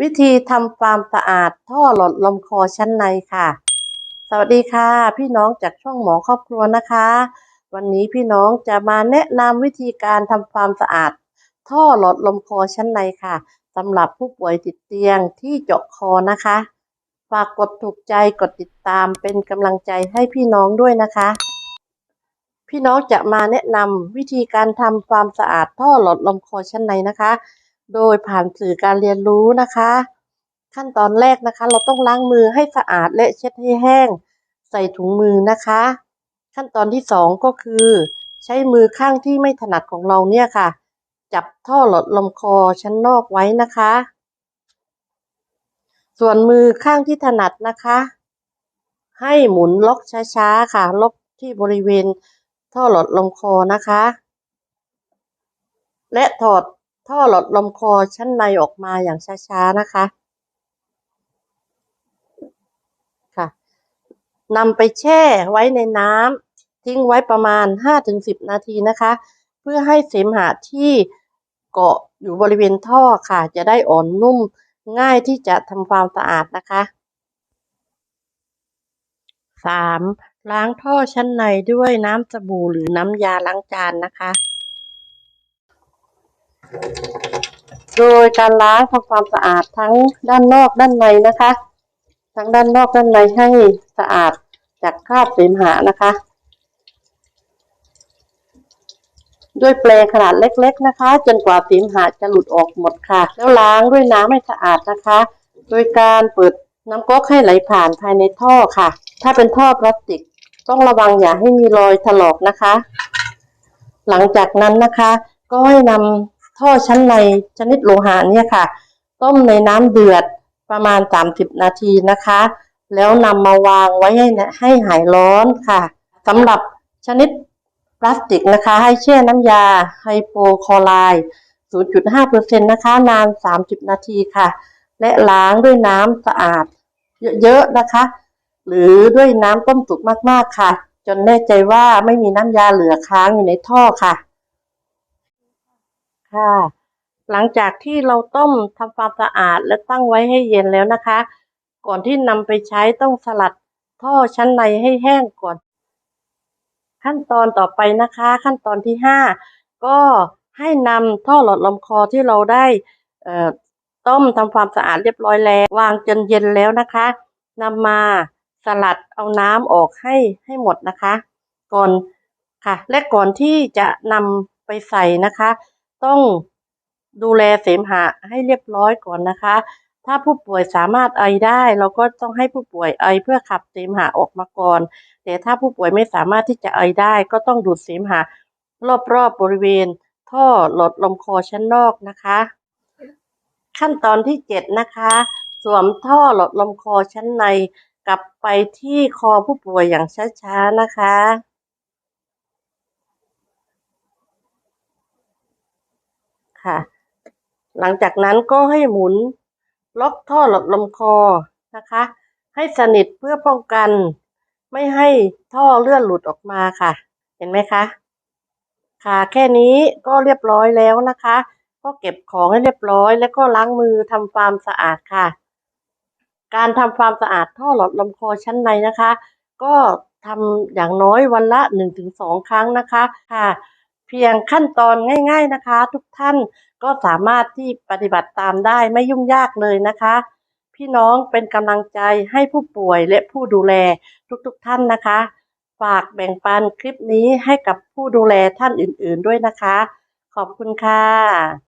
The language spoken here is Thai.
วิธีทำความสะอาดท่อหลอดลมคอชั้นในค่ะ สวัสดีค่ะ พี่น้องจากช่องหมอครอบครัวนะคะ วันนี้พี่น้องจะมาแนะนำวิธีการทำความสะอาด ท่อหลอดลมคอชั้นในค่ะสำหรับผู้ป่วยติดเตียงที่เจาะคอนะคะ ฝากกดถูกใจกดติดตามเป็นกำลังใจให้พี่น้องด้วยนะคะ พี่น้องจะมาแนะนำวิธีการทำความสะอาดท่อหลอดลมคอชั้นในนะคะ โดยผ่านสื่อการเรียนรู้นะคะ ขั้นตอนแรกนะคะ เราต้องล้างมือให้สะอาดและเช็ดให้แห้ง ใส่ถุงมือนะคะ ขั้นตอนที่สองก็คือ ใช้มือข้างที่ไม่ถนัดของเราเนี่ยค่ะ จับท่อหลอดลมคอชั้นนอกไว้นะคะ ส่วนมือข้างที่ถนัดนะคะ ให้หมุนล็อกช้าๆค่ะ ล็อกที่บริเวณท่อหลอดลมคอนะคะ และถอด ท่อหลอดลมคอชั้นในออกมาอย่างช้าๆนะคะค่ะนำไปแช่ไว้ในน้ำทิ้งไว้ประมาณ 5-10 นาทีนะคะ เพื่อให้เสมหะที่เกาะอยู่บริเวณท่อค่ะ จะได้อ่อนนุ่มง่ายที่จะทำความสะอาดนะคะ 3. ล้างท่อชั้นในด้วยน้ำสบู่หรือน้ำยาล้างจานนะคะ โดยการล้างทำความสะอาดทั้งด้านนอกด้านในนะคะ ทั้งด้านนอกด้านในให้สะอาดจากคราบเสมหะนะคะ ด้วยแปรงขนาดเล็ก ๆนะคะ จนกว่าเสมหะจะหลุดออกหมดค่ะ แล้วล้างด้วยน้ำให้สะอาดนะคะ โดยการเปิดน้ำก๊อกให้ไหลผ่านภายในท่อค่ะ ถ้าเป็นท่อพลาสติกต้องระวังอย่าให้มีรอยถลอกนะคะ หลังจากนั้นนะคะ ก็ให้นำ ท่อชั้นในชนิดโลหะเนี่ยค่ะ ต้มในน้ำเดือดประมาณ 30 นาทีนะคะ แล้วนำมาวางไว้ให้ให้หายร้อนค่ะสำหรับชนิดพลาสติกนะคะ ให้แช่น้ำยาไฮโปคลอไรด์0.5%นะคะ นาน 30 นาทีค่ะ และล้างด้วยน้ำสะอาดเยอะๆนะคะ หรือด้วยน้ำต้มสุกมากๆค่ะ จนแน่ใจว่าไม่มีน้ำยาเหลือค้างอยู่ในท่อค่ะ ค่ะ หลังจากที่เราต้มทำความสะอาดและตั้งไว้ให้เย็นแล้วนะคะ ก่อนที่นำไปใช้ต้องสลัดท่อชั้นในให้แห้งก่อน ขั้นตอนต่อไปนะคะ ขั้นตอนที่ห้าก็ให้นำท่อหลอดลมคอที่เราได้ต้มทำความสะอาดเรียบร้อยแล้ว วางจนเย็นแล้วนะคะนำมาสลัดเอาน้ำออกให้ให้หมดนะคะ ก่อนค่ะ และก่อนที่จะนำไปใส่นะคะ ต้องดูแลเสมหะให้เรียบร้อยก่อนนะคะ ถ้าผู้ป่วยสามารถไอได้ เราก็ต้องให้ผู้ป่วยไอเพื่อขับเสมหะออกมาก่อน แต่ถ้าผู้ป่วยไม่สามารถที่จะไอได้ ก็ต้องดูดเสมหะรอบๆบบริเวณ ท่อหลอดลมคอชั้นนอกนะคะ ขั้นตอนที่เจ็ดนะคะ สวมท่อหลอดลมคอชั้นใน กลับไปที่คอผู้ป่วยอย่างช้าๆนะคะ ค่ะ หลังจากนั้นก็ให้หมุนล็อกท่อหลอดลมคอนะคะ ให้สนิทเพื่อป้องกัน ไม่ให้ท่อเลื่อนหลุดออกมาค่ะ เห็นไหมคะ ค่ะแค่นี้ก็เรียบร้อยแล้วนะคะ ก็เก็บของให้เรียบร้อยแล้วก็ล้างมือทำความสะอาดค่ะ การทำความสะอาดท่อหลอดลมคอชั้นในนะคะ ก็ทำอย่างน้อยวันละ 1-2 ครั้งนะคะค่ะ เพียงขั้นตอนง่าย ๆนะคะ ทุกท่านก็สามารถที่ปฏิบัติตามได้ไม่ยุ่งยากเลยนะคะ พี่น้องเป็นกำลังใจให้ผู้ป่วยและผู้ดูแลทุกๆท่านนะคะ ฝากแบ่งปันคลิปนี้ให้กับผู้ดูแลท่านอื่นๆด้วยนะคะ ขอบคุณค่ะ